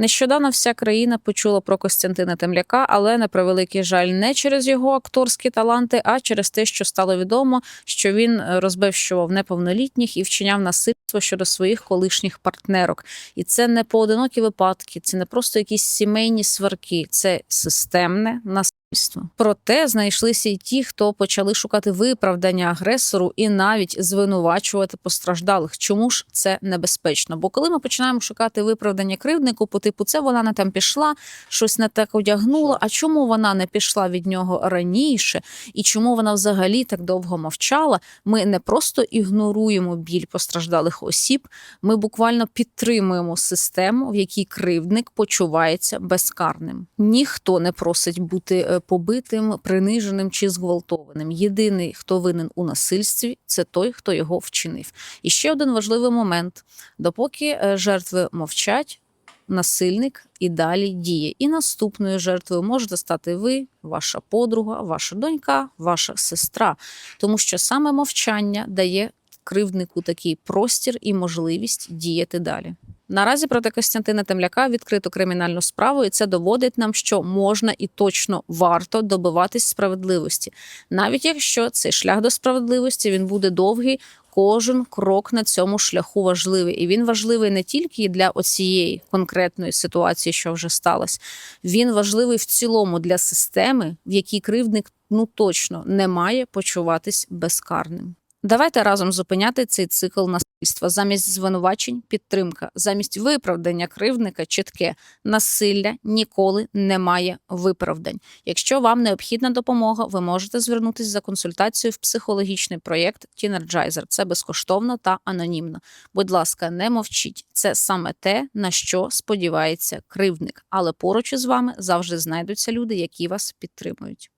Нещодавно вся країна почула про Костянтина Темляка, але на превеликий жаль, не через його акторські таланти, а через те, що стало відомо, що він е, розбивщував неповнолітніх і вчиняв насильство щодо своїх колишніх партнерок. І це не поодинокі випадки, це не просто якісь сімейні сварки, це системне насильство. Проте знайшлися й ті, хто почали шукати виправдання агресору і навіть звинувачувати постраждалих. Чому ж це небезпечно? Бо коли ми починаємо шукати виправдання кривднику, по типу це вона не там пішла, щось не так одягнула. А чому вона не пішла від нього раніше? І чому вона взагалі так довго мовчала? Ми не просто ігноруємо біль постраждалих осіб, ми буквально підтримуємо систему, в якій кривдник почувається безкарним. Ніхто не просить бути е, побитим, приниженим чи зґвалтованим. Єдиний, хто винен у насильстві, це той, хто його вчинив. І ще один важливий момент: допоки е, жертви мовчать. Насильник і далі діє. І наступною жертвою можете стати ви, ваша подруга, ваша донька, ваша сестра, тому що саме мовчання дає кривднику такий простір і можливість діяти далі. Наразі проти Костянтина Темляка відкрито кримінальну справу, і це доводить нам, що можна і точно варто добиватись справедливості, навіть якщо цей шлях до справедливості він буде довгий. Кожен крок на цьому шляху важливий, і він важливий не тільки для оцієї конкретної ситуації, що вже сталося. Він важливий в цілому для системи, в якій кривдник ну точно не має почуватись безкарним. Давайте разом зупиняти цей цикл насильства. Замість звинувачень підтримка, замість виправдання кривдника чітке насилля ніколи не має виправдань. Якщо вам необхідна допомога, ви можете звернутися за консультацією в психологічний проєкт Тінерджайзер. Це безкоштовно та анонімно. Будь ласка, не мовчіть. Це саме те, на що сподівається кривдник. Але поруч із вами завжди знайдуться люди, які вас підтримують.